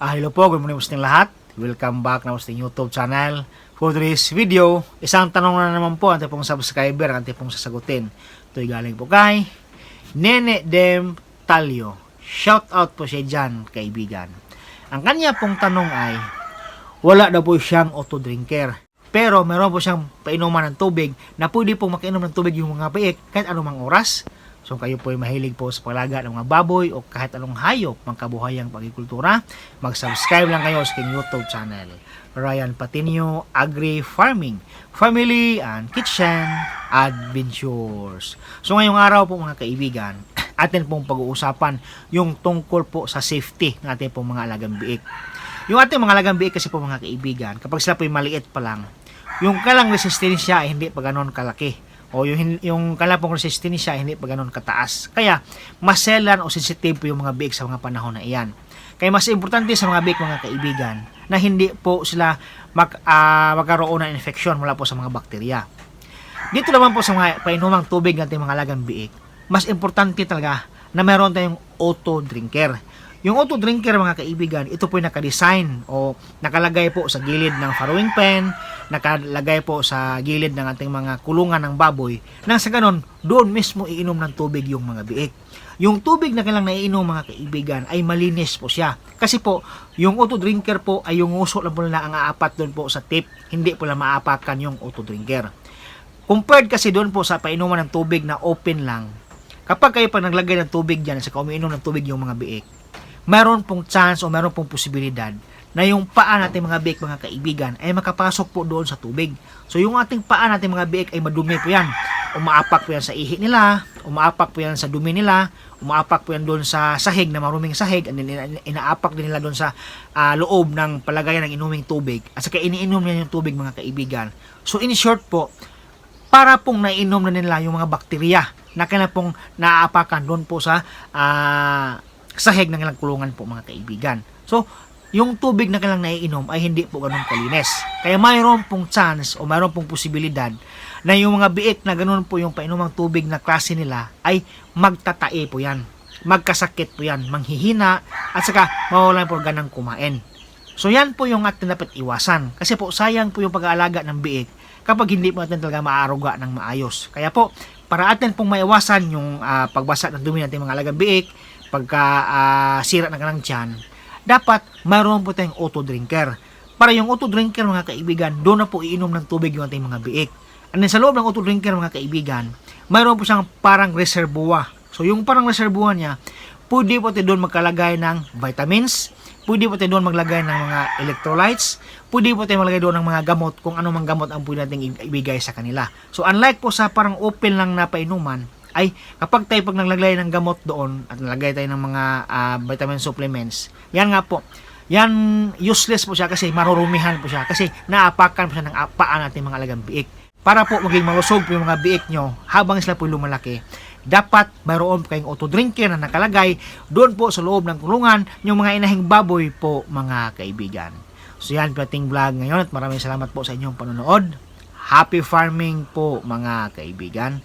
Ah, hello po, good morning po lahat. Welcome back na po sa YouTube channel. For today's video, isang tanong na naman po ang pong subscriber, ang pong sasagutin. Ito'y galing po kay Nene Dem Talio. Shout out po siya dyan, kaibigan. Ang kanya pong tanong ay, wala daw po siyang auto drinker. Pero meron po siyang painuman ng tubig na pwede pong makinom ng tubig yung mga piik kahit anumang oras. So kayo po ay mahilig po sa paglaga ng mga baboy o kahit anong hayop ng kabuhayang pagkikultura, mag-subscribe lang kayo sa aking YouTube channel. Ryan Patinio Agri Farming, Family and Kitchen Adventures. So ngayong araw po mga kaibigan, atin pong pag-uusapan yung tungkol po sa safety ng ating pong mga alagang biik. Yung ating mga alagang biik kasi po mga kaibigan, kapag sila po ay maliit pa lang, yung kalang resistensya ay hindi pa ganon kalaki o yung, yung kalang pong resistensya ay hindi pa ganon kataas. Kaya, maselan o sensitive po yung mga biik sa mga panahon na iyan. Kaya mas importante sa mga biik mga kaibigan na hindi po sila mag, ah, magkaroon ng infection mula po sa mga bakterya. Dito naman po sa mga painumang tubig ng ating mga alagang biik, mas importante talaga na meron tayong auto drinker. Yung auto drinker mga kaibigan, ito po yung nakadesign o nakalagay po sa gilid ng farrowing pen, nakalagay po sa gilid ng ating mga kulungan ng baboy, nang sa ganon, doon mismo iinom ng tubig yung mga biik. Yung tubig na kailang naiinom mga kaibigan ay malinis po siya. Kasi po, yung auto drinker po ay yung uso lang po nila ang aapat doon po sa tip. Hindi po lang maapakan yung auto drinker. Compared kasi doon po sa painuman ng tubig na open lang, kapag kayo pag naglagay ng tubig dyan, sa umiinom ng tubig yung mga biik, meron pong chance o meron pong posibilidad na yung paa natin mga biik mga kaibigan ay makapasok po doon sa tubig. So yung ating paa natin mga biik ay madumi po yan. Umaapak po yan sa ihi nila, umaapak po yan sa dumi nila, umaapak po yan doon sa sahig na maruming sahig, and then ina- inaapak din nila doon sa ah, loob ng palagayan ng inuming tubig. At saka iniinom nila yung tubig mga kaibigan. So in short po, para pong nainom na nila yung mga bakterya na kailan pong naaapakan doon po sa ah, sahig ng ilang kulungan po mga kaibigan. So, yung tubig na kailang naiinom ay hindi po ganun kalinis. Kaya mayroon pong chance o mayroon pong posibilidad na yung mga biik na ganun po yung painumang tubig na klase nila ay magtatae po yan. Magkasakit po yan, manghihina at saka mawalan po ganang kumain. So yan po yung ating dapat iwasan. Kasi po sayang po yung pag-aalaga ng biik kapag hindi po natin talaga maaruga ng maayos. Kaya po, para atin pong maiwasan yung ah, pagbasa ng dumi natin mga alagang biik, pagka ah, sira ng kanang tiyan, dapat mayroon po tayong auto drinker. Para yung auto drinker mga kaibigan, doon na po iinom ng tubig yung ating mga biik. And then sa loob ng auto drinker mga kaibigan, mayroon po siyang parang reservoir. So yung parang reservoir niya, pwede po tayo doon magkalagay ng vitamins, pwede po tayo doon maglagay ng mga electrolytes, pwede po tayo maglagay doon ng mga gamot kung ano mang gamot ang pwede natin ibigay sa kanila. So unlike po sa parang open lang na painuman, ay kapag tayo pag naglagay ng gamot doon at naglagay tayo ng mga ah, vitamin supplements, yan nga po, yan useless po siya kasi marurumihan po siya kasi naapakan po siya ng ah, paa natin mga alagang biik. Para po maging malusog po yung mga biik nyo habang sila po lumalaki, dapat mayroon kayong auto drinker na nakalagay doon po sa loob ng kulungan yung mga inahing baboy po mga kaibigan. So yan po ating vlog ngayon at maraming salamat po sa inyong panonood. Happy farming po mga kaibigan.